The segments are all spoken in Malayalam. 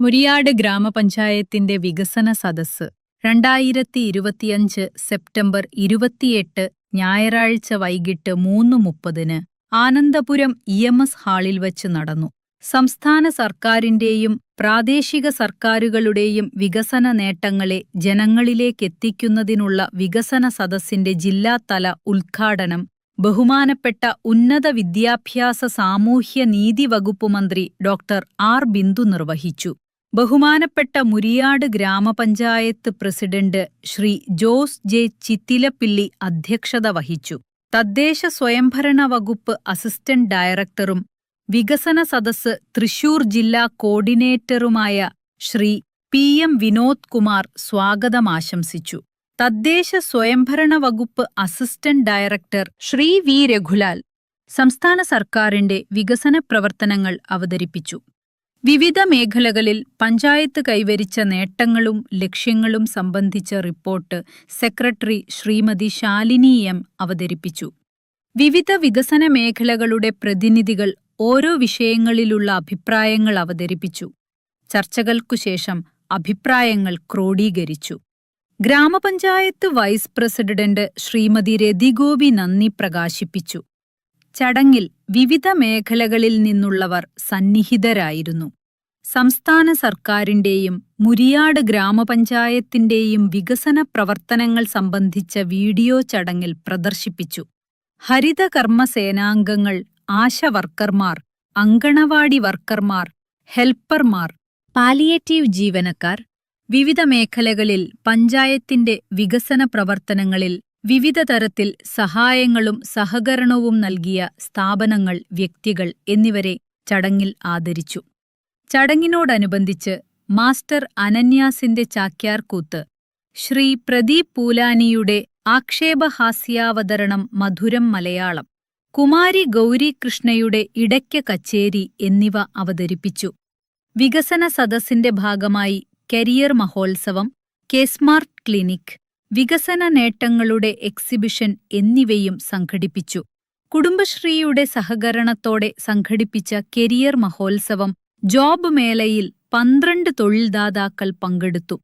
മുരിയാട് ഗ്രാമപഞ്ചായത്തിന്റെ വികസന സദസ്സ്. രണ്ടായിരത്തി ഇരുപത്തിയഞ്ച് സെപ്റ്റംബർ ഇരുപത്തിയെട്ട് ഞായറാഴ്ച വൈകിട്ട് മൂന്ന് മുപ്പതിന് ആനന്ദപുരം ഇ എം എസ് ഹാളിൽ വച്ച് നടന്നു. സംസ്ഥാന സർക്കാരിന്റെയും പ്രാദേശിക സർക്കാരുകളുടെയും വികസന നേട്ടങ്ങളെ ജനങ്ങളിലേക്കെത്തിക്കുന്നതിനുള്ള വികസന സദസ്സിന്റെ ജില്ലാതല ഉദ്ഘാടനം ബഹുമാനപ്പെട്ട ഉന്നത വിദ്യാഭ്യാസ സാമൂഹ്യ നീതി വകുപ്പ് മന്ത്രി ഡോക്ടർ ആർ ബിന്ദു നിർവഹിച്ചു. ബഹുമാനപ്പെട്ട മുരിയാട് ഗ്രാമപഞ്ചായത്ത് പ്രസിഡന്റ് ശ്രീ ജോസ് ജെ ചിത്തിലപ്പിള്ളി അധ്യക്ഷത വഹിച്ചു. തദ്ദേശ സ്വയംഭരണ വകുപ്പ് അസിസ്റ്റന്റ് ഡയറക്ടറും വികസന സദസ് തൃശൂർ ജില്ലാ കോർഡിനേറ്ററുമായ ശ്രീ പി എം വിനോദ് കുമാർ സ്വാഗതമാശംസിച്ചു തദ്ദേശ സ്വയംഭരണ വകുപ്പ് അസിസ്റ്റന്റ് ഡയറക്ടർ ശ്രീ വി രഘുലാൽ സംസ്ഥാന സർക്കാരിന്റെ വികസന പ്രവർത്തനങ്ങൾ അവതരിപ്പിച്ചു. വിവിധ മേഖലകളിൽ പഞ്ചായത്ത് കൈവരിച്ച നേട്ടങ്ങളും ലക്ഷ്യങ്ങളും സംബന്ധിച്ച report secretary Shrimati Shalini M അവതരിപ്പിച്ചു. വിവിധ വികസന മേഖലകളുടെ പ്രതിനിധികൾ ഓരോ വിഷയങ്ങളിലുള്ള അഭിപ്രായങ്ങൾ അവതരിപ്പിച്ചു. ചർച്ചകൾക്കുശേഷം അഭിപ്രായങ്ങൾ ക്രോഡീകരിച്ചു. ഗ്രാമപഞ്ചായത്ത് വൈസ് പ്രസിഡന്റ് ശ്രീമതി രതിഗോപി നന്ദി പ്രകാശിപ്പിച്ചു. ചടങ്ങിൽ വിവിധ മേഖലകളിൽ നിന്നുള്ളവർ സന്നിഹിതരായിരുന്നു. സംസ്ഥാന സർക്കാരിന്റെയും മുരിയാട് ഗ്രാമപഞ്ചായത്തിന്റെയും വികസന പ്രവർത്തനങ്ങൾ സംബന്ധിച്ച വീഡിയോ ചടങ്ങിൽ പ്രദർശിപ്പിച്ചു. ഹരിതകർമ്മ സേനാംഗങ്ങൾ ആശവർക്കർമാർ അങ്കണവാടി വർക്കർമാർ ഹെൽപ്പർമാർ പാലിയേറ്റീവ് ജീവനക്കാർ വിവിധ മേഖലകളിൽ പഞ്ചായത്തിന്റെ വികസന പ്രവർത്തനങ്ങളിൽ വിവിധ തരത്തിൽ സഹായങ്ങളും സഹകരണവും നൽകിയ സ്ഥാപനങ്ങൾ വ്യക്തികൾ എന്നിവരെ ചടങ്ങിൽ ആദരിച്ചു. ചടങ്ങിനോടനുബന്ധിച്ച് മാസ്റ്റർ അനന്യാസിന്റെ ചാക്യാർകൂത്ത്. ശ്രീ പ്രദീപ് പൂലാനിയുടെ ആക്ഷേപഹാസ്യാവതരണം മധുരം മലയാളം. കുമാരി ഗൗരികൃഷ്ണയുടെ ഇടയ്ക്ക കച്ചേരി എന്നിവ അവതരിപ്പിച്ചു. വികസന സദസ്സിന്റെ ഭാഗമായി കരിയർ മഹോത്സവം കെസ്മാർട്ട് ക്ലിനിക് വികസന നേട്ടങ്ങളുടെ എക്സിബിഷൻ എന്നിവയും സംഘടിപ്പിച്ചു. കുടുംബശ്രീയുടെ സഹകരണത്തോടെ സംഘടിപ്പിച്ച കരിയർ മഹോത്സവം ജോബ് മേളയിൽ പന്ത്രണ്ട് തൊഴിൽദാതാക്കൾ പങ്കെടുത്തു.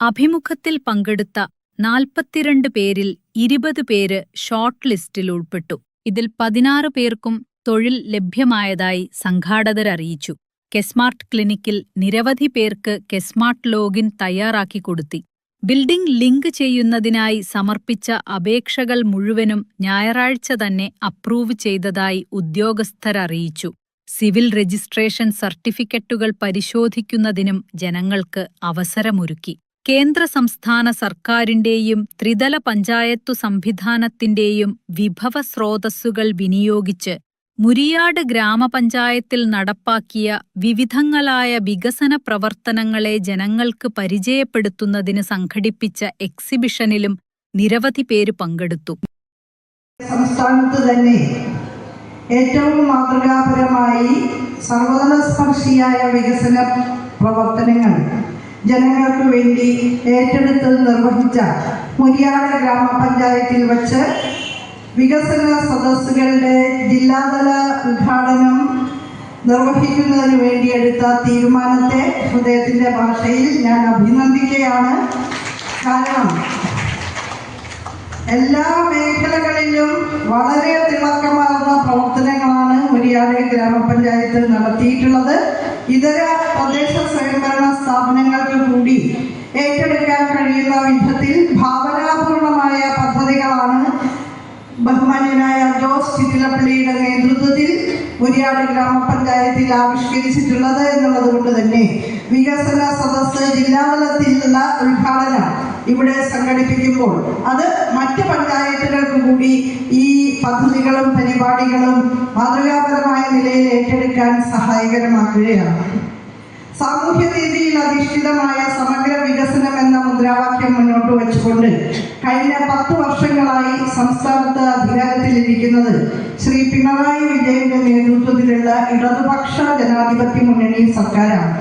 അഭിമുഖത്തിൽ പങ്കെടുത്ത നാൽപ്പത്തിരണ്ട് പേരിൽ ഇരുപത് പേര് ഷോർട്ട് ലിസ്റ്റിൽ ഉൾപ്പെട്ടു. ഇതിൽ പതിനാറ് പേർക്കും തൊഴിൽ ലഭ്യമായതായി സംഘാടകർ അറിയിച്ചു. കെസ്മാർട്ട് ക്ലിനിക്കിൽ നിരവധി പേർക്ക് കെസ്മാർട്ട് ലോഗിൻ തയ്യാറാക്കി കൊടുത്തി. ബിൽഡിംഗ് ലിങ്ക് ചെയ്യുന്നതിനായി സമർപ്പിച്ച അപേക്ഷകൾ മുഴുവനും ഞായറാഴ്ച തന്നെ അപ്രൂവ് ചെയ്തതായി ഉദ്യോഗസ്ഥരറിയിച്ചു സിവിൽ രജിസ്ട്രേഷൻ സർട്ടിഫിക്കറ്റുകൾ പരിശോധിക്കുന്നതിനും ജനങ്ങൾക്ക് അവസരമൊരുക്കി. കേന്ദ്ര സംസ്ഥാന സർക്കാരിന്റെയും ത്രിതല പഞ്ചായത്തു സംവിധാനത്തിന്റെയും വിഭവ സ്രോതസ്സുകൾ വിനിയോഗിച്ച് മുരിയാട് ഗ്രാമപഞ്ചായത്തിൽ നടപ്പാക്കിയ വിവിധങ്ങളായ വികസന പ്രവർത്തനങ്ങളെ ജനങ്ങൾക്ക് പരിചയപ്പെടുത്തുന്നതിന് സംഘടിപ്പിച്ച എക്സിബിഷനിലും നിരവധി പേര് പങ്കെടുത്തു. സംസ്ഥാനത്ത് തന്നെ ഏറ്റവും മാതൃകാപരമായി സർവതലസ്പർശിയായ വികസന പ്രവർത്തനങ്ങൾ ജനങ്ങൾക്ക് വേണ്ടി ഏറ്റെടുത്ത് നിർവഹിച്ച മുരിയാട് ഗ്രാമപഞ്ചായത്തിൽ വച്ച് വികസന സദസ്സുകളുടെ ജില്ലാതല ഉദ്ഘാടനം നിർവഹിക്കുന്നതിന് വേണ്ടി എടുത്ത തീരുമാനത്തെ ഹൃദയത്തിന്റെ ഭാഷയിൽ ഞാൻ അഭിനന്ദിക്കുകയാണ്. കാരണം എല്ലാ മേഖലകളിലും വളരെ തിളക്കമാർന്ന പ്രവർത്തനങ്ങളാണ് മുരിയാട് ഗ്രാമപഞ്ചായത്തിൽ നടത്തിയിട്ടുള്ളത്. ഇതര തദ്ദേശ സ്വയംഭരണ സ്ഥാപനങ്ങൾക്ക് കൂടി ഏറ്റെടുക്കാൻ കഴിയുന്ന വിധത്തിൽ ഭാവനാപൂർണമായ പദ്ധതികളാണ് ബഹുമാന്യനായ ജോസ് ചിറ്റിലപ്പള്ളിയുടെ നേതൃത്വത്തിൽ മുരിയാട് ഗ്രാമപഞ്ചായത്തിൽ ആവിഷ്കരിച്ചിട്ടുള്ളത് എന്നുള്ളത് കൊണ്ട് തന്നെ വികസന സദസ്സ് ജില്ലാതലത്തിലുള്ള ഉദ്ഘാടനം ഇവിടെ സംഘടിപ്പിക്കുമ്പോൾ അത് മറ്റ് പഞ്ചായത്തുകൾക്ക് കൂടി ഈ പദ്ധതികളും പരിപാടികളും മാതൃകാപരമായ നിലയിൽ ഏറ്റെടുക്കാൻ സഹായകരമാക്കുകയാണ്. സാമൂഹ്യ രീതിയിൽ അധിഷ്ഠിതമായ സമഗ്ര വികസനം എന്ന മുദ്രാവാക്യം മുന്നോട്ട് വെച്ചുകൊണ്ട് കഴിഞ്ഞ പത്ത് വർഷങ്ങളായി സംസ്ഥാനത്ത് അധികാരത്തിലിരിക്കുന്നത് ശ്രീ പിണറായി വിജയന്റെ നേതൃത്വത്തിലുള്ള ഇടതുപക്ഷ ജനാധിപത്യ മുന്നണി സർക്കാരാണ്.